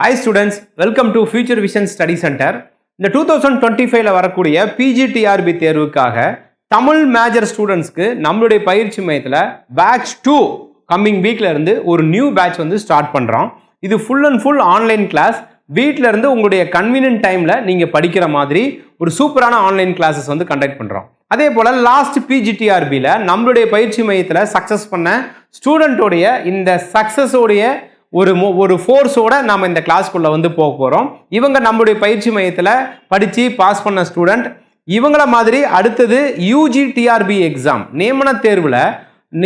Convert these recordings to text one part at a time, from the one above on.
Hi students welcome to Future Vision Study Centre இந்த two thousand twenty ஃபைவ்ல வரக்கூடிய PGTRB தேர்வுக்காக Tamil major ஸ்டூடெண்ட்ஸ்க்கு நம்மளுடைய பயிற்சி மையத்தில் பேட்ச் டூ கம்மிங் வீக்ல இருந்து ஒரு நியூ பேட்ச் வந்து ஸ்டார்ட் பண்ணுறோம் இது full and full online class வீட்டில இருந்து உங்களுடைய கன்வீனியன்ட் டைமில் நீங்கள் படிக்கிற மாதிரி ஒரு சூப்பரான ஆன்லைன் கிளாஸஸ் வந்து கண்டக்ட் பண்ணுறோம் அதே போல் லாஸ்ட் பிஜிடிஆர்பியில் நம்மளுடைய பயிற்சி மையத்தில் சக்ஸஸ் பண்ண ஸ்டூடெண்ட்டோடைய இந்த சக்ஸஸோடைய ஒரு மோ- ஒரு ஃபோர்ஸோட நம்ம இந்த கிளாஸ்க்குள்ளே வந்து போக போகிறோம் இவங்க நம்முடைய பயிற்சி மையத்தில் படித்து பாஸ் பண்ண ஸ்டூடெண்ட் இவங்கள மாதிரி அடுத்தது யூஜி டிஆர்பி எக்ஸாம் நியமன தேர்வில்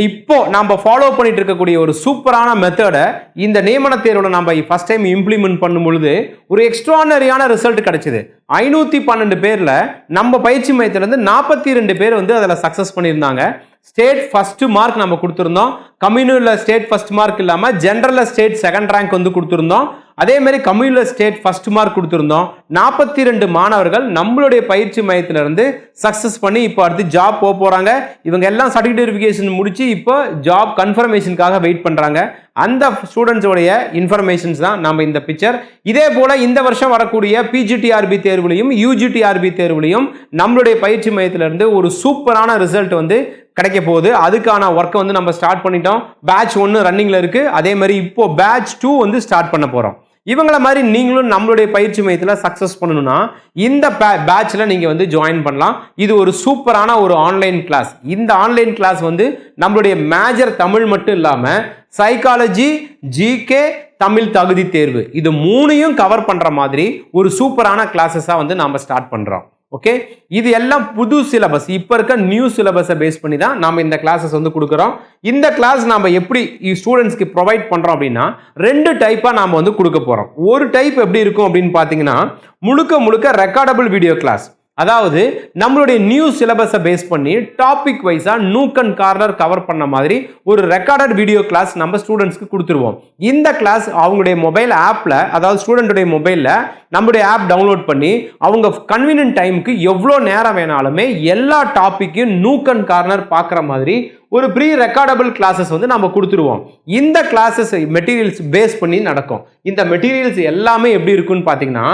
இப்போ நம்ம ஃபாலோ பண்ணிட்டு இருக்கக்கூடிய ஒரு சூப்பரான மெத்தடை இந்த நியமன தேர்வில் நம்ம ஃபஸ்ட் டைம் இம்ப்ளிமெண்ட் பண்ணும் பொழுது ஒரு எக்ஸ்ட்ரானரியான ரிசல்ட் கிடைச்சிது. ஐநூற்றி பன்னெண்டு பேரில் நம்ம பயிற்சி மையத்திலேருந்து நாற்பத்தி ரெண்டு பேர் வந்து அதில் சக்ஸஸ் பண்ணியிருந்தாங்க. ஸ்டேட் ஃபஸ்ட்டு மார்க் நம்ம கொடுத்துருந்தோம். கம்யூனில் ஸ்டேட் ஃபர்ஸ்ட் மார்க் இல்லாமல் ஜென்ரலில் ஸ்டேட் செகண்ட் ரேங்க் வந்து கொடுத்துருந்தோம். அதேமாதிரி கம்யூனில் ஸ்டேட் ஃபஸ்ட் மார்க் கொடுத்துருந்தோம். நாற்பத்தி ரெண்டு மாணவர்கள் நம்மளுடைய பயிற்சி மையத்திலிருந்து சக்ஸஸ் பண்ணி இப்போ அடுத்து ஜாப் போக போகிறாங்க இவங்க எல்லாம் சர்டிஃபிகேட் வெரிஃபிகேஷன் இப்போ ஜாப் கன்ஃபர்மேஷனுக்காக வெயிட் பண்ணுறாங்க அந்த ஸ்டூடெண்ட்ஸோடைய இன்ஃபர்மேஷன்ஸ் தான் நம்ம இந்த பிக்சர் இதே போல இந்த வருஷம் வரக்கூடிய பிஜிடிஆர்பி தேர்வுலையும் யூஜிடிஆர்பி தேர்வுலையும் நம்மளுடைய பயிற்சி மையத்திலிருந்து ஒரு சூப்பரான ரிசல்ட் வந்து கிடைக்க போகுது. அதுக்கான ஒர்க்கை வந்து நம்ம ஸ்டார்ட் பண்ணிட்டோம். பேட்ச் ஒன்று ரன்னிங்கில் இருக்குது அதே மாதிரி இப்போது பேட்ச் டூ வந்து ஸ்டார்ட் பண்ண போகிறோம் இவங்கள மாதிரி நீங்களும் நம்மளுடைய பயிற்சி மையத்தில் சக்ஸஸ் பண்ணணும்னா இந்த பேட்சில் நீங்கள் வந்து ஜாயின் பண்ணலாம். இது ஒரு சூப்பரான ஒரு ஆன்லைன் கிளாஸ் இந்த ஆன்லைன் கிளாஸ் வந்து நம்மளுடைய மேஜர் தமிழ் மட்டும் இல்லாமல் சைக்காலஜி ஜிகே தமிழ் தகுதி தேர்வு. இது மூணையும் கவர் பண்ணுற மாதிரி ஒரு சூப்பரான கிளாஸஸாக வந்து நாம் ஸ்டார்ட் பண்ணுறோம் ஓகே இது எல்லாம் புது சிலபஸ் இப்போ இருக்க நியூ சிலபஸை பேஸ் பண்ணி தான் நாம இந்த கிளாஸஸ் வந்து கொடுக்குறோம். இந்த கிளாஸ் நாம எப்படி ஸ்டூடெண்ட்ஸ்க்கு ப்ரொவைட் பண்ணுறோம் அப்படின்னா ரெண்டு டைப்பாக நாம வந்து கொடுக்க போகிறோம் ஒரு டைப் எப்படி இருக்கும் அப்படின்னு பார்த்தீங்கன்னா முழுக்க முழுக்க ரெக்கார்டபிள் வீடியோ கிளாஸ் அதாவது நம்மளுடைய நியூ சிலபஸை பேஸ் பண்ணி டாபிக் வைஸாக நூக் அண்ட் கார்னர் கவர் பண்ண மாதிரி ஒரு ரெக்கார்டட் வீடியோ கிளாஸ் நம்ம ஸ்டூடெண்ட்ஸ்க்கு கொடுத்துருவோம். இந்த கிளாஸ் அவங்களுடைய மொபைல் ஆப்பில் அதாவது ஸ்டூடெண்ட்டுடைய மொபைலில் நம்மளுடைய ஆப் டவுன்லோட் பண்ணி அவங்க கன்வீனியன்ட் டைமுக்கு எவ்வளோ நேரம் வேணாலுமே எல்லா டாப்பிக்கையும் நூக் அண்ட் கார்னர் பார்க்குற மாதிரி ஒரு ப்ரீ ரெக்கார்டபிள் கிளாஸஸ் வந்து நம்ம கொடுத்துருவோம். இந்த கிளாஸஸ் மெட்டீரியல்ஸ் பேஸ் பண்ணி நடக்கும். இந்த மெட்டீரியல்ஸ் எல்லாமே எப்படி இருக்குன்னு பார்த்தீங்கன்னா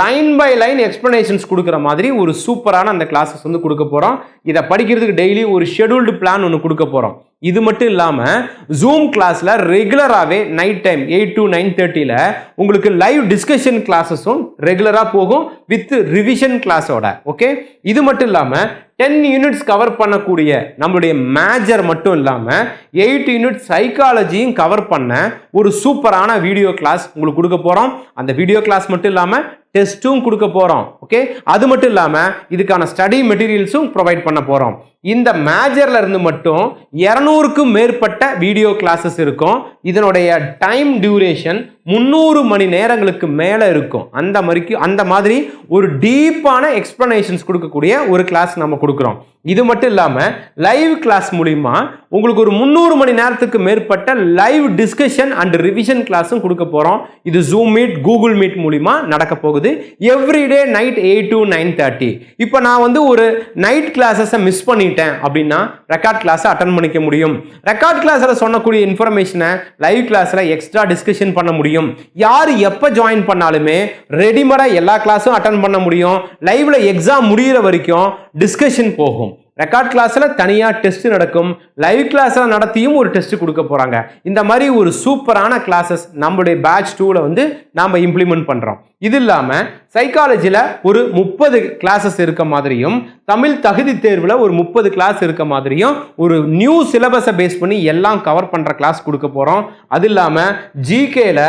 லைன் பை லைன் எக்ஸ்ப்ளனேஷன்ஸ் கொடுக்குற மாதிரி ஒரு சூப்பரான அந்த கிளாஸஸ் வந்து கொடுக்க போகிறோம் இதை படிக்கிறதுக்கு டெய்லி ஒரு ஷெடியூல்டு பிளான் ஒன்று கொடுக்க போகிறோம் இது மட்டும் இல்லாமல் ஜூம் கிளாஸில் ரெகுலராகவே night time eight to nine தேர்ட்டியில் உங்களுக்கு லைவ் டிஸ்கஷன் கிளாஸஸும் ரெகுலராக போகும் வித் ரிவிஷன் கிளாஸோட ஓகே இது மட்டும் இல்லாமல் டென் யூனிட்ஸ் கவர் பண்ணக்கூடிய நம்மளுடைய மேஜர் மட்டும் இல்லாமல் எயிட் யூனிட் சைக்காலஜியும் கவர் பண்ண ஒரு சூப்பரான வீடியோ கிளாஸ் உங்களுக்கு கொடுக்க போகிறோம் அந்த வீடியோ கிளாஸ் மட்டும் இல்லாமல் டெஸ்ட்டும் கொடுக்க போகிறோம் ஓகே அது மட்டும் இல்லாமல் இதுக்கான ஸ்டடி மெட்டீரியல்ஸும் ப்ரொவைட் பண்ண போகிறோம் இந்த மேஜர்ல இருந்து மட்டும் இரநூறுக்கும் மேற்பட்ட வீடியோ கிளாஸஸ் இருக்கும். இதனுடைய டைம் டியூரேஷன் முந்நூறு மணி நேரங்களுக்கு மேலே இருக்கும். அந்த மாதிரிக்கு அந்த மாதிரி ஒரு டீப்பான எக்ஸ்ப்ளனேஷன்ஸ் கொடுக்கக்கூடிய ஒரு கிளாஸ் நம்ம கொடுக்குறோம். இது மட்டும் இல்லாமல் லைவ் கிளாஸ் மூலிமா உங்களுக்கு ஒரு முந்நூறு மணி நேரத்துக்கு மேற்பட்ட லைவ் டிஸ்கஷன் அண்ட் ரிவிஷன் கிளாஸும் கொடுக்க போகிறோம் இது ஜூம் மீட் கூகுள் மீட் மூலிமா நடக்க போகுது. Everyday night eight to nine thirty இப்போ நான் வந்து ஒரு நைட் கிளாஸஸை மிஸ் பண்ணிட்டேன் அப்படின்னா ரெக்கார்ட் கிளாஸை அட்டன் பண்ணிக்க முடியும். ரெக்கார்ட் கிளாஸில் சொன்னக்கூடிய இன்ஃபர்மேஷனை லைவ் கிளாஸில் எக்ஸ்ட்ரா டிஸ்கஷன் பண்ண முடியும். யார் எப்போ ஜாயின் பண்ணாலுமே ரெடிமேடாக எல்லா கிளாஸும் அட்டன் பண்ண முடியும். லைவில் எக்ஸாம் முடியிற வரைக்கும் டிஸ்கஷன் போகும். ரெக்கார்ட் கிளாஸில் தனியாக டெஸ்ட் நடக்கும். லைவ் கிளாஸில் நடத்தியும் ஒரு டெஸ்ட் கொடுக்க போகிறாங்க இந்த மாதிரி ஒரு சூப்பரான கிளாஸஸ் நம்மளுடைய பேட்ச் டூவில் வந்து நாம் இம்ப்ளிமெண்ட் பண்ணுறோம் இது இல்லாமல் சைக்காலஜியில் ஒரு முப்பது கிளாஸஸ் இருக்க மாதிரியும் தமிழ் தகுதி தேர்வில் ஒரு முப்பது கிளாஸ் இருக்க மாதிரியும் ஒரு நியூ சிலபஸை பேஸ் பண்ணி எல்லாம் கவர் பண்ணுற கிளாஸ் கொடுக்க போகிறோம் அது இல்லாமல் ஜிகேல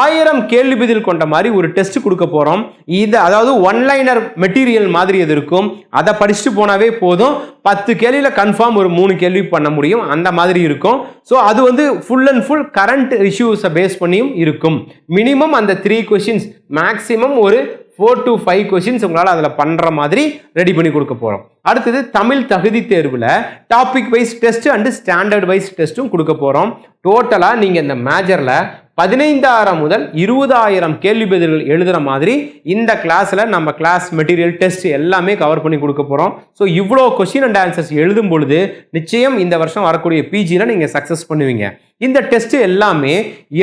ஆயிரம் கேள்வி பதில் கொண்ட மாதிரி ஒரு டெஸ்ட் கொடுக்க போகிறோம் இது அதாவது ஒன்லைனர் மெட்டீரியல் மாதிரி இது இருக்கும் அதை படிச்சுட்டு போனாவே போதும். பத்து கேள்வியில் கன்ஃபார்ம் ஒரு மூணு கேள்வி பண்ண முடியும். அந்த மாதிரி இருக்கும். ஸோ அது வந்து ஃபுல் அண்ட் ஃபுல் கரண்ட் இஷ்யூஸை பேஸ் பண்ணியும் இருக்கும். மினிமம் அந்த த்ரீ கொஷின்ஸ் மேக்ஸிமம் ஒரு ஃபோர் டு ஃபைவ் கொஷின்ஸ் உங்களால் அதில் பண்ணுற மாதிரி ரெடி பண்ணி கொடுக்க போகிறோம் அடுத்தது தமிழ் தகுதி தேர்வில் topic wise test and standard wise டெஸ்ட்டும் கொடுக்க போகிறோம் டோட்டலாக நீங்கள் இந்த மேஜரில் பதினைந்தாயிரம் முதல் இருபதாயிரம் கேள்வி பதில்கள் எழுதுகிற மாதிரி இந்த கிளாஸில் நம்ம கிளாஸ் மெட்டீரியல் டெஸ்ட் எல்லாமே கவர் பண்ணி கொடுக்க போகிறோம் ஸோ இவ்வளோ கொஷின் அண்ட் ஆன்சர்ஸ் எழுதும் பொழுது நிச்சயம் இந்த வருஷம் வரக்கூடிய பிஜியில் நீங்கள் சக்ஸஸ் பண்ணுவீங்க. இந்த டெஸ்ட் எல்லாமே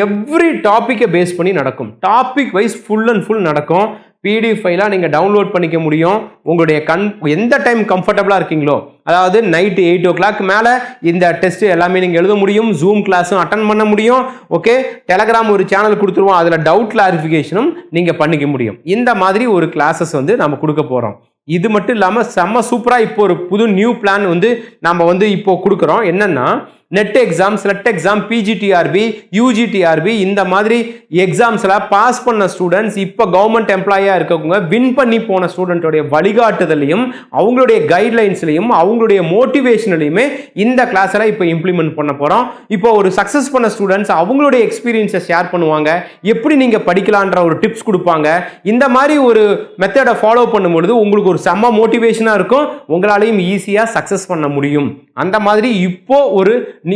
எவ்ரி டாப்பிக்கை பேஸ் பண்ணி நடக்கும். Topic wise full and full நடக்கும். பிடிஎஃப் ஃபைலாக நீங்கள் டவுன்லோட் பண்ணிக்க முடியும். உங்களுடைய கண் எந்த டைம் கம்ஃபர்டபுளாக இருக்கீங்களோ அதாவது நைட்டு எயிட் ஓ கிளாக் மேலே இந்த டெஸ்ட் எல்லாமே நீங்கள் எழுத முடியும். ஜூம் கிளாஸும் அட்டன் பண்ண முடியும். ஓகே டெலகிராம் ஒரு சேனல் கொடுத்துருவோம். அதில் டவுட் கிளாரிஃபிகேஷனும் நீங்கள் பண்ணிக்க முடியும். இந்த மாதிரி ஒரு கிளாஸஸ் வந்து நம்ம கொடுக்க போகிறோம் இது மட்டும் இல்லாமல் செம்ம சூப்பராக இப்போ ஒரு புது நியூ பிளான் வந்து நம்ம வந்து இப்போ கொடுக்குறோம். என்னென்னா NET exam SLET exam PGTRB UGTRB இந்த மாதிரி எக்ஸாம்ஸில் பாஸ் பண்ண ஸ்டூடெண்ட்ஸ் இப்போ கவர்மெண்ட் எம்ப்ளாயாக இருக்கவங்க வின் பண்ணி போன ஸ்டூடெண்ட்டோடைய வழிகாட்டுதலையும் அவங்களுடைய கைட்லைன்ஸ்லையும் அவங்களுடைய மோட்டிவேஷன்லையுமே இந்த கிளாஸில் இப்போ இம்ப்ளிமெண்ட் பண்ண போகிறோம் இப்போ ஒரு சக்ஸஸ் பண்ண ஸ்டூடெண்ட்ஸ் அவங்களுடைய எக்ஸ்பீரியன்ஸை ஷேர் பண்ணுவாங்க. எப்படி நீங்கள் படிக்கலான்ற ஒரு டிப்ஸ் கொடுப்பாங்க. இந்த மாதிரி ஒரு மெத்தடை ஃபாலோ பண்ணும்பொழுது உங்களுக்கு ஒரு செம்ம மோட்டிவேஷனாக இருக்கும். உங்களாலையும் ஈஸியாக சக்ஸஸ் பண்ண முடியும். அந்த மாதிரி இப்போ ஒரு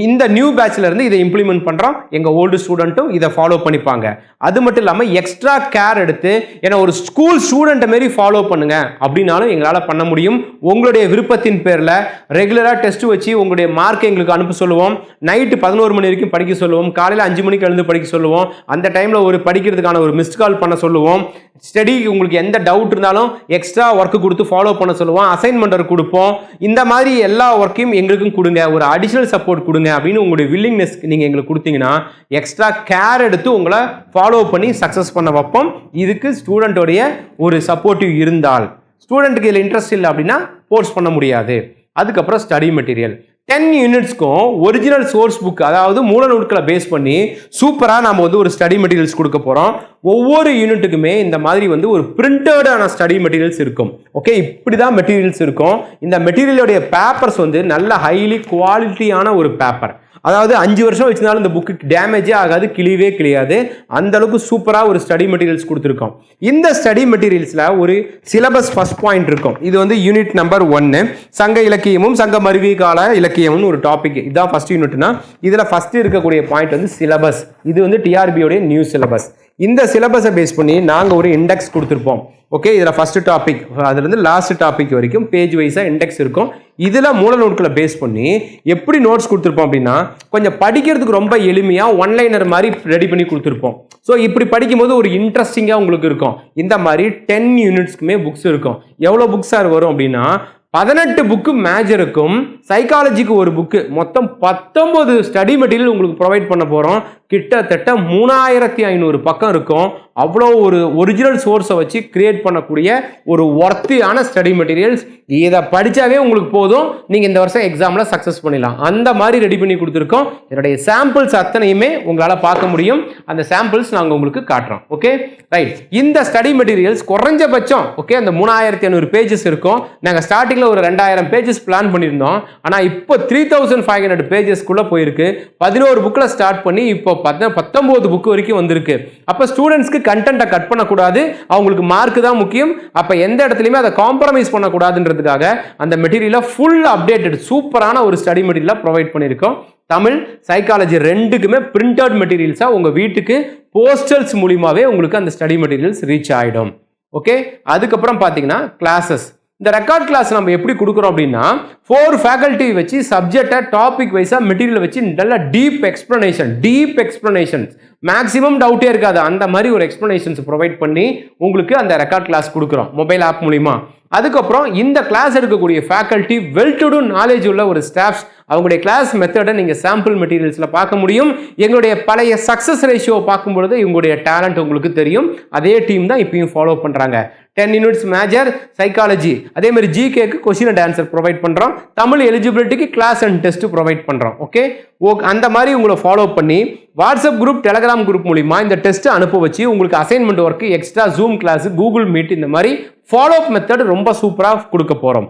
இந்த நியூ பேட்ச்ல இருந்து இதை இம்ப்ளிமெண்ட் பண்றோம். எங்க ஓல்டு ஸ்டூடெண்ட்டும் இதை ஃபாலோ பண்ணிப்பாங்க. அது மட்டும் இல்லாம எக்ஸ்ட்ரா கேர் எடுத்து ஏன்னா ஒரு ஸ்கூல் ஸ்டூடெண்ட் மாரி ஃபாலோ பண்ணுங்க. அப்படின்னாலும் எங்களால் பண்ண முடியும். உங்களுடைய விருப்பத்தின் பேர்ல ரெகுலரா டெஸ்ட் வச்சு உங்களுடைய மார்க் எங்களுக்கு அனுப்ப சொல்லுவோம். நைட்டு பதினோரு மணி வரைக்கும் படிக்க சொல்லுவோம். காலையில் அஞ்சு மணிக்கு எழுந்து படிக்க சொல்லுவோம். அந்த டைம்ல ஒரு படிக்கிறதுக்கான ஒரு மிஸ்ட் கால் பண்ண சொல்லுவோம். ஸ்டடி உங்களுக்கு எந்த டவுட் இருந்தாலும் எக்ஸ்ட்ரா ஒர்க் கொடுத்து ஃபாலோ பண்ண சொல்லுவோம். அசைன்மெண்ட் கொடுப்போம். இந்த மாதிரி எல்லா ஒர்க்கையும் எங்களுக்கும் கொடுங்க ஒரு அடிஷனல் சப்போர்ட் கொடுங்க அப்படின்னு உங்களுடைய வில்லிங்னஸ் நீங்கள் எங்களுக்கு கொடுத்தீங்கன்னா எக்ஸ்ட்ரா கேர் எடுத்து உங்களை ஃபாலோ பண்ணி சக்ஸஸ் பண்ண வைப்போம். இதுக்கு ஸ்டூடெண்ட்டோடைய ஒரு சப்போர்ட்டிவ் இருந்தால். ஸ்டூடெண்ட்டுக்கு இதில் இன்ட்ரெஸ்ட் இல்லை அப்படின்னா போர்ஸ் பண்ண முடியாது. அதுக்கப்புறம் ஸ்டடி மெட்டீரியல் டென் யூனிட்ஸ்க்கும் ஒரிஜினல் சோர்ஸ் புக் அதாவது மூல நூட்களை பேஸ் பண்ணி சூப்பராக நம்ம வந்து ஒரு ஸ்டடி மெட்டீரியல்ஸ் கொடுக்க போகிறோம் ஒவ்வொரு யூனிட்டுக்குமே இந்த மாதிரி வந்து ஒரு பிரிண்டடான ஸ்டடி மெட்டீரியல்ஸ் இருக்கும். ஓகே இப்படி தான் மெட்டீரியல்ஸ் இருக்கும். இந்த மெட்டீரியலுடைய பேப்பர்ஸ் வந்து நல்ல ஹைலி குவாலிட்டியான ஒரு பேப்பர் அதாவது அஞ்சு வருஷம் வச்சிருந்தாலும் இந்த புக்கு டேமேஜே ஆகாது கிழியவே கிழியாது. அந்த அளவுக்கு சூப்பராக ஒரு ஸ்டடி மெட்டீரியல்ஸ் கொடுத்துருக்கோம். இந்த ஸ்டடி மெட்டீரியல்ஸில் ஒரு சிலபஸ் ஃபஸ்ட் பாயிண்ட் இருக்கும். இது வந்து யூனிட் நம்பர் ஒன்று சங்க இலக்கியமும் சங்க மருவி கால இலக்கியமும்னு ஒரு டாபிக் இதுதான் ஃபர்ஸ்ட் யூனிட்னா இதில் ஃபஸ்ட்டு இருக்கக்கூடிய பாயிண்ட் வந்து சிலபஸ் இது வந்து டிஆர்பியோடைய நியூ சிலபஸ் இந்த சிலபஸை பேஸ் பண்ணி நாங்கள் ஒரு இண்டெக்ஸ் கொடுத்துருப்போம். ஓகே இதில் ஃபஸ்ட்டு டாபிக் அதுலேருந்து லாஸ்ட் டாபிக் வரைக்கும் பேஜ் வைஸாக இண்டெக்ஸ் இருக்கும். இதில் மூல நோட்களை பேஸ் பண்ணி எப்படி நோட்ஸ் கொடுத்துருப்போம் அப்படின்னா கொஞ்சம் படிக்கிறதுக்கு ரொம்ப எளிமையாக ஒன்லைனர் மாதிரி ரெடி பண்ணி கொடுத்துருப்போம். ஸோ இப்படி படிக்கும்போது ஒரு இன்ட்ரெஸ்டிங்காக உங்களுக்கு இருக்கும். இந்த மாதிரி டென் யூனிட்ஸ்க்குமே புக்ஸ் இருக்கும். எவ்வளோ புக்ஸ் சார் வரும் அப்படின்னா பதினெட்டு புக்கு மேஜருக்கும் சைக்காலஜிக்கு ஒரு புக்கு மொத்தம் பத்தொம்போது ஸ்டடி மெட்டீரியல் உங்களுக்கு ப்ரொவைட் பண்ண போகிறோம் கிட்டத்தட்ட மூணாயிரத்தி ஐநூறு பக்கம் இருக்கும். அவ்வளோ ஒரு ஒரிஜினல் சோர்ஸை வச்சு கிரியேட் பண்ணக்கூடிய ஒரு ஒர்த்தியான ஸ்டடி மெட்டீரியல்ஸ் இதை படித்தாவே உங்களுக்கு போதும். நீங்கள் இந்த வருஷம் எக்ஸாமில் சக்ஸஸ் பண்ணிடலாம். அந்த மாதிரி ரெடி பண்ணி கொடுத்துருக்கோம். இதனுடைய சாம்பிள்ஸ் அத்தனையுமே உங்களால் பார்க்க முடியும். அந்த சாம்பிள்ஸ் நாங்கள் உங்களுக்கு காட்டுறோம். ஓகே ரைட் இந்த ஸ்டடி மெட்டீரியல்ஸ் குறைஞ்சபட்சம் ஓகே அந்த மூணாயிரத்தி ஐநூறு பேஜஸ் இருக்கும். நாங்கள் ஸ்டார்டிங்கில் ஒரு ரெண்டாயிரம் பேஜஸ் பிளான் பண்ணியிருந்தோம். ஆனால் இப்போ த்ரீ தௌசண்ட் ஃபைவ் ஹண்ட்ரட் பேஜஸ்க்குள்ளே போயிருக்கு. பதினோரு புக்கில் ஸ்டார்ட் பண்ணி இப்போ பத்த பத்தொம்போது புக்கு வரைக்கும் வந்திருக்கு. அப்போ ஸ்டூடெண்ட்ஸ்க்கு கண்டென்ட்டை கட் பண்ணக்கூடாது. அவங்களுக்கு மார்க் தான் முக்கியம். அப்போ எந்த இடத்துலையுமே அதை காம்ப்ரமைஸ் பண்ணக்கூடாதுன்றதுக்காக அந்த மெட்டீரியலை ஃபுல் அப்டேட்டட் சூப்பரான ஒரு ஸ்டடி மெட்டீரியலாக ப்ரொவைட் பண்ணியிருக்கோம். தமிழ் சைக்காலஜி ரெண்டுக்குமே பிரிண்டட் மெட்டீரியல்ஸாக உங்கள் வீட்டுக்கு போஸ்டல்ஸ் மூலியமாகவே உங்களுக்கு அந்த ஸ்டடி மெட்டீரியல்ஸ் ரீச் ஆகிடும் ஓகே அதுக்கப்புறம் பார்த்தீங்கன்னா கிளாஸஸ் இந்த ரெக்கார்ட் கிளாஸ் நம்ம எப்படி கொடுக்குறோம் அப்படின்னா ஃபோர் ஃபேக்கல்ட்டி வச்சு சப்ஜெக்டை டாபிக் வைஸாக மெட்டீரியல் வச்சு நல்ல deep explanation deep explanations maximum டவுட்டே இருக்காது. அந்த மாதிரி ஒரு எக்ஸ்ப்ளனேஷன்ஸ் ப்ரொவைட் பண்ணி உங்களுக்கு அந்த ரெக்கார்ட் கிளாஸ் கொடுக்குறோம் மொபைல் ஆப் மூலிமா அதுக்கப்புறம் இந்த கிளாஸ் எடுக்கக்கூடிய faculty well to do knowledge உள்ள ஒரு ஸ்டாஃப்ஸ் அவங்களுடைய கிளாஸ் மெத்தடை நீங்கள் சாம்பிள் மெட்டீரியல்ஸில் பார்க்க முடியும். எங்களுடைய பழைய சக்ஸஸ் ரேஷியோவை பார்க்கும்பொழுது இவங்களுடைய டேலண்ட் உங்களுக்கு தெரியும். அதே டீம் தான் இப்பயும் ஃபாலோ பண்ணுறாங்க டென் யூனிட்ஸ் மேஜர் சைக்காலஜி அதே மாதிரி ஜிகேக்கு கொஸ்டின் அண்ட் ஆன்சர் ப்ரொவைட் பண்ணுறோம் தமிழ் எலிஜிபிலிட்டிக்கு கிளாஸ் அண்ட் டெஸ்ட் ப்ரொவைட் பண்ணுறோம் ஓகே ஓ அந்த மாதிரி உங்களை ஃபாலோ பண்ணி வாட்ஸ்அப் குரூப் டெலகிராம் குரூப் மூலிமா இந்த டெஸ்ட்டை அனுப்ப வச்சு உங்களுக்கு assignment work extra zoom class Google meet இந்த மாதிரி ஃபாலோ அப் மெத்தட் ரொம்ப சூப்பராக கொடுக்க போகிறோம்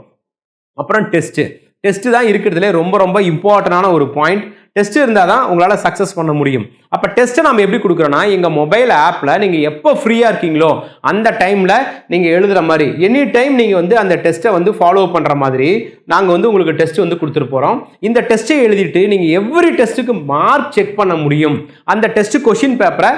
அப்புறம் டெஸ்ட்டு டெஸ்ட்டு தான் இருக்கிறதுலே ரொம்ப ரொம்ப இம்பார்ட்டண்டான ஒரு பாயிண்ட் டெஸ்ட் இருந்தால் தான் உங்களால் சக்ஸஸ் பண்ண முடியும். அப்போ டெஸ்ட்டை நம்ம எப்படி கொடுக்குறோன்னா எங்கள் மொபைல் ஆப்பில் நீங்கள் எப்போ ஃப்ரீயாக இருக்கீங்களோ அந்த டைமில் நீங்கள் எழுதுகிற மாதிரி எனி டைம் நீங்கள் வந்து அந்த டெஸ்ட்டை வந்து ஃபாலோ பண்ணுற மாதிரி நாங்கள் வந்து உங்களுக்கு டெஸ்ட் வந்து கொடுத்துட்டு போகிறோம் இந்த டெஸ்ட்டை எழுதிட்டு நீங்கள் எவ்ரி டெஸ்ட்டுக்கு மார்க் செக் பண்ண முடியும். அந்த டெஸ்ட்டு கொஷின் பேப்பரை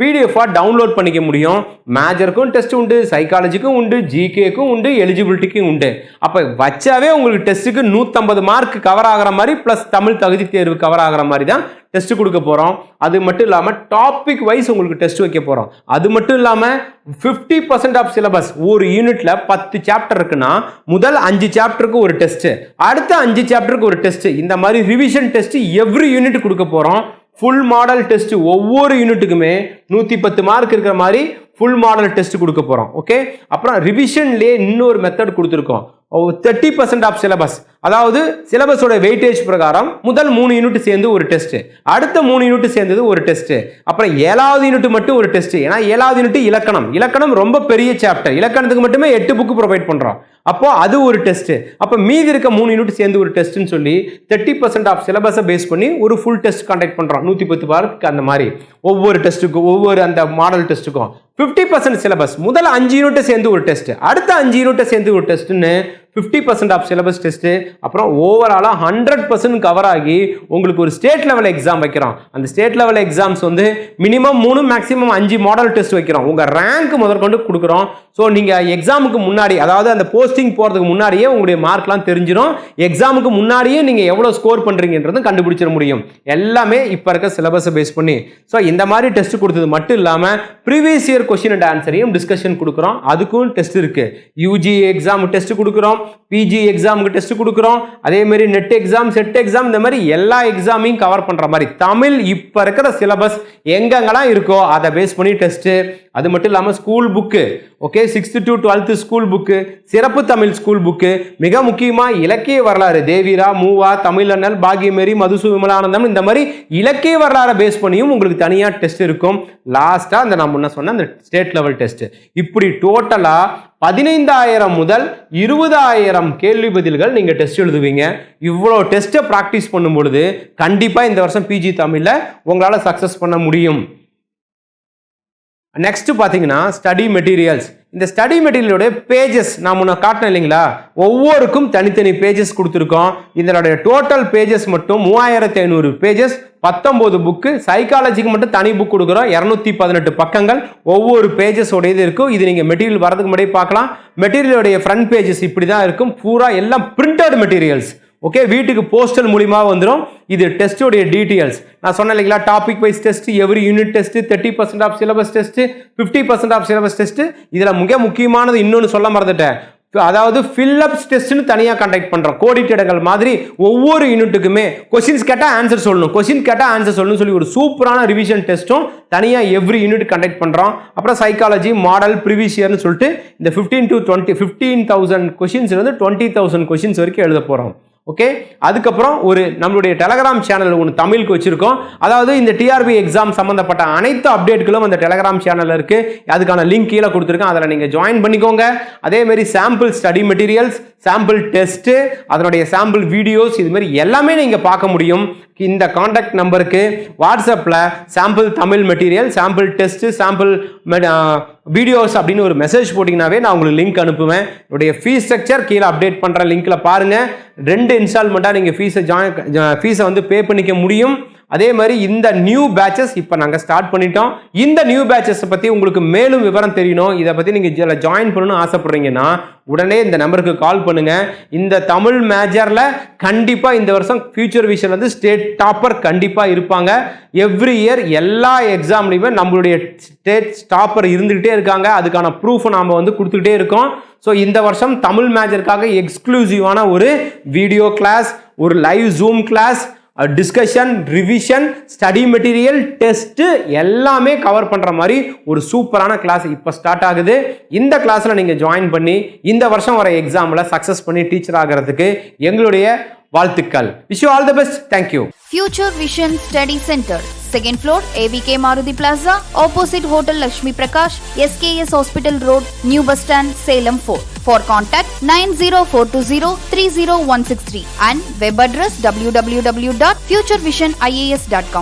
பிடிஎஃபாக டவுன்லோட் பண்ணிக்க முடியும். மேஜருக்கும் டெஸ்ட் உண்டு சைக்காலஜிக்கும் உண்டு ஜிகேக்கும் உண்டு எலிஜிபிலிட்டிக்கும் உண்டு. அப்போ வச்சாவே உங்களுக்கு டெஸ்ட்டுக்கு நூற்றம்பது மார்க் கவர் ஆகிற மாதிரி ப்ளஸ் தமிழ் தகுதி தேர்வு கவர் ஆகிற மாதிரி தான் டெஸ்ட் கொடுக்க போகிறோம் அது மட்டும் இல்லாமல் டாபிக் வைஸ் உங்களுக்கு டெஸ்ட் வைக்க போகிறோம் அது மட்டும் இல்லாமல் ஃபிஃப்டி பர்சன்ட் ஆஃப் சிலபஸ் ஒரு யூனிட்ல பத்து சாப்டர் இருக்குன்னா முதல் அஞ்சு சாப்டருக்கு ஒரு டெஸ்ட் அடுத்த அஞ்சு சாப்டருக்கு ஒரு டெஸ்ட் இந்த மாதிரி ரிவிஷன் டெஸ்ட் எவ்ரி யூனிட் கொடுக்க போகிறோம் ஃபுல் மாடல் டெஸ்ட் ஒவ்வொரு யூனிட்டுக்குமே நூற்றி பத்து மார்க் இருக்கிற மாதிரி ஃபுல் மாடல் டெஸ்ட் கொடுக்க போகிறோம் ஓகே அப்புறம் ரிவிஷன்லேயே இன்னொரு மெத்தட் கொடுத்துருக்கோம். தேர்ட்டி பர்சன்ட் ஆஃப் சிலபஸ் அதாவது சிலபஸோட வெயிட்டேஜ் பிரகாரம் முதல் மூணு யூனிட் சேர்ந்து ஒரு டெஸ்ட் அடுத்த மூணு யூனிட் சேர்ந்தது ஒரு டெஸ்ட் அப்புறம் ஏழாவது யூனிட் மட்டும் ஒரு டெஸ்ட் ஏன்னா ஏழாவது யூனிட் இலக்கணம். இலக்கணம் ரொம்ப பெரிய சாப்டர் இலக்கணத்துக்கு மட்டுமே எட்டு புக்கு ப்ரொவைட் பண்ணுறோம் அப்போ அது ஒரு டெஸ்ட் அப்போ மீதி இருக்க மூணு யூனிட் சேர்ந்து ஒரு டெஸ்ட்னு சொல்லி தேர்ட்டி பர்சன்ட் ஆஃப் சிலபஸை பேஸ் பண்ணி ஒரு ஃபுல் டெஸ்ட் கண்டக்ட் பண்ணுறோம் நூற்றி பத்து மார்க்கு அந்த மாதிரி. ஒவ்வொரு டெஸ்ட்டுக்கும் ஒவ்வொரு அந்த மாடல் டெஸ்ட்டுக்கும் ஃபிஃப்டி பர்சன்ட் சிலபஸ் முதல் அஞ்சு யூனிட்டை சேர்ந்து ஒரு டெஸ்ட் அடுத்த அஞ்சு யூனிட்டை சேர்ந்து ஒரு டெஸ்ட்னு fifty percent of syllabus test அப்புறம் ஓவராலாக ஹண்ட்ரட் பர்சன்ட் கவர் ஆகி உங்களுக்கு ஒரு ஸ்டேட் லெவல் எக்ஸாம் வைக்கிறோம். அந்த ஸ்டேட் லெவல் எக்ஸாம்ஸ் வந்து மினிமம் மூணு மேக்ஸிமம் அஞ்சு மாடல் டெஸ்ட் வைக்கிறோம். உங்கள் ரேங்க் முதற்கொண்டு கொடுக்குறோம். ஸோ நீங்கள் எக்ஸாமுக்கு முன்னாடி அதாவது அந்த போஸ்டிங் போகிறதுக்கு முன்னாடியே உங்களுடைய மார்க்லாம் தெரிஞ்சிடும் எக்ஸாமுக்கு முன்னாடியே நீங்கள் எவ்வளோ ஸ்கோர் பண்ணுறீங்கன்றதும் கண்டுபிடிச்சிட முடியும். எல்லாமே இப்போ இருக்க சிலபஸை பேஸ் பண்ணி. ஸோ இந்த மாதிரி டெஸ்ட் கொடுத்தது மட்டும் இல்லாமல் ப்ரீவியஸ் இயர் கொஸ்டின் அண்ட் ஆன்சரையும் டிஸ்கஷன் கொடுக்குறோம். அதுக்கும் டெஸ்ட் இருக்குது யூஜி எக்ஸாம் டெஸ்ட் கொடுக்குறோம். பிஜி எக்ஸாமுக்கு டெஸ்ட் கொடுக்குறோம். அதே மாதிரி நெட் எக்ஸாம் செட் எக்ஸாம் இந்த மாதிரி எல்லா எக்ஸாமையும் கவர் பண்ணுற மாதிரி. தமிழ் இப்போ இருக்கிற சிலபஸ் எங்கெங்கெல்லாம் இருக்கோ அதை பேஸ் பண்ணி டெஸ்ட்டு அது மட்டும் இல்லாமல் school book okay sixth to twelfth school book சிறப்பு தமிழ் ஸ்கூல் புக்கு மிக முக்கியமாக இலக்கிய வரலாறு. தேவிரா மூவா தமிழண்ணல் பாகியமேரி மதுசு விமலானந்தம் இந்த மாதிரி இலக்கிய வரலாறை பேஸ் பண்ணியும் உங்களுக்கு தனியாக டெஸ்ட் இருக்கும். லாஸ்ட்டாக அந்த நான் முன்ன சொன்ன அந்த ஸ்டேட் லெவல் டெஸ்ட் இப்படி டோட்டலாக பதினைந்தாயிரம் முதல் இருபதாயிரம் கேள்வி பதில்கள் நீங்கள் டெஸ்ட் எழுதுவீங்க. இவ்வளோ டெஸ்ட்டை ப்ராக்டிஸ் பண்ணும் பொழுது கண்டிப்பாக இந்த வருஷம் பிஜி தமிழில் உங்களால் சக்ஸஸ் பண்ண முடியும். நெக்ஸ்ட் பார்த்தீங்கன்னா ஸ்டடி மெட்டீரியல்ஸ் இந்த ஸ்டடி மெட்டீரியலுடைய பேஜஸ் நான் முன்ன காட்டினேன் இல்லைங்களா? ஒவ்வொருக்கும் தனித்தனி பேஜஸ் கொடுத்துருக்கோம். இதனுடைய டோட்டல் பேஜஸ் மட்டும் மூவாயிரத்தி ஐநூறு பேஜஸ் பத்தொம்போது புக்கு சைக்காலஜிக்கு மட்டும் தனி புக் கொடுக்குறோம். இரநூத்தி பதினெட்டு பக்கங்கள். ஒவ்வொரு பேஜஸ் உடையது இருக்கும். இது நீங்கள் மெட்டீரியல் வரதுக்கு முன்னாடி பார்க்கலாம். மெட்டீரியலுடைய ஃப்ரண்ட் பேஜஸ் இப்படி தான் இருக்கும். பூரா எல்லாம் பிரிண்டட் மெட்டீரியல்ஸ் ஓகே வீட்டுக்கு போஸ்டல் மூலிமா வந்துடும் இது டெஸ்ட்டோடைய டீட்டெயில்ஸ் நான் சொன்னேன் இல்லைங்களா topic wise test every unit test thirty percent of syllabus test fifty percent of syllabus test இதில் மிக முக்கியமானது இன்னொன்று சொல்ல மறந்துட்டேன். அதாவது ஃபில்லப்ஸ் டெஸ்ட்னு தனியாக கண்டக்ட் பண்ணுறோம் கோடிட்டிடங்கள் மாதிரி ஒவ்வொரு யூனிட்டுக்குமே கொஸ்டின்ஸ் கேட்டால் ஆன்சர் சொல்லணும். கொஸ்டின் கேட்டால் ஆன்சர் சொல்லணும்னு சொல்லி ஒரு சூப்பரான ரிவிஷன் டெஸ்ட்டும் தனியாக எவ்ரி யூனிட் கண்டக்ட் பண்ணுறோம் அப்புறம் சைக்காலஜி மாடல் ப்ரிவியஸ் இயர்னு சொல்லிட்டு இந்த fifteen to twenty fifteen thousand கொஷின்ஸ்லேருந்து twenty thousand questions வரைக்கும் எழுத போகிறோம் ஓகே அதுக்கப்புறம் ஒரு நம்மளுடைய டெலகிராம் சேனல் ஒன்று தமிழுக்கு வச்சுருக்கோம். அதாவது இந்த டிஆர்பி எக்ஸாம் சம்மந்தப்பட்ட அனைத்து அப்டேட்களும் அந்த டெலகிராம் சேனலில் இருக்குது அதுக்கான லிங்க் கீழே கொடுத்துருக்கேன். அதில் நீங்கள் ஜாயின் பண்ணிக்கோங்க. அதேமாரி sample study materials sample test அதனுடைய சாம்பிள் வீடியோஸ் இதுமாரி எல்லாமே நீங்கள் பார்க்க முடியும். இந்த காண்டாக்ட் நம்பருக்கு வாட்ஸ்அப்பில் sample Tamil material sample test sample videos அப்படின்னு ஒரு மெசேஜ் போட்டிங்கனாவே நான் உங்களுக்கு லிங்க் அனுப்புவேன். என்னுடைய ஃபீஸ் ஸ்ட்ரக்சர் கீழே அப்டேட் பண்ணுற லிங்க்கில் பாருங்கள் ரெண்டு இன்ஸ்டால்மெண்ட்டாக நீங்கள் ஃபீஸை ஜாயின் ஃபீஸை வந்து பே பண்ணிக்க முடியும். அதே மாதிரி இந்த நியூ பேட்சஸ் இப்போ நாங்கள் ஸ்டார்ட் பண்ணிட்டோம். இந்த நியூ பேட்சஸை பற்றி உங்களுக்கு மேலும் விவரம் தெரியணும். இதை பற்றி நீங்கள் இதில் ஜாயின் பண்ணணும்னு ஆசைப்படுறீங்கன்னா உடனே இந்த நம்பருக்கு கால் பண்ணுங்க. இந்த தமிழ் மேஜரில் கண்டிப்பாக இந்த வருஷம் ஃபியூச்சர் விஷன் வந்து ஸ்டேட் டாப்பர் கண்டிப்பாக இருப்பாங்க. எவ்ரி இயர் எல்லா எக்ஸாம்லையுமே நம்மளுடைய ஸ்டேட் டாப்பர் இருந்துக்கிட்டே இருக்காங்க. அதுக்கான ப்ரூஃபை நாம் வந்து கொடுத்துக்கிட்டே இருக்கோம். ஸோ இந்த வருஷம் தமிழ் மேஜருக்காக எக்ஸ்க்ளூசிவான ஒரு வீடியோ கிளாஸ் ஒரு live zoom class discussion revision study material test எல்லாமே கவர் பண்ணுற மாதிரி ஒரு சூப்பரான கிளாஸ் இப்போ ஸ்டார்ட் ஆகுது. இந்த கிளாஸில் நீங்கள் ஜாயின் பண்ணி இந்த வருஷம் வர எக்ஸாமில் சக்ஸஸ் பண்ணி டீச்சர் ஆகிறதுக்கு எங்களுடைய வாழ்த்துக்கள் wish you all the best thank you Future Vision Study Center, second floor, AVK Maruti Plaza, opposite Hotel Lakshmi Prakash, SKS Hospital Road, New Bus Stand, Salem 4. For contact 90420 30163 and web address www.futurevision.ias.com.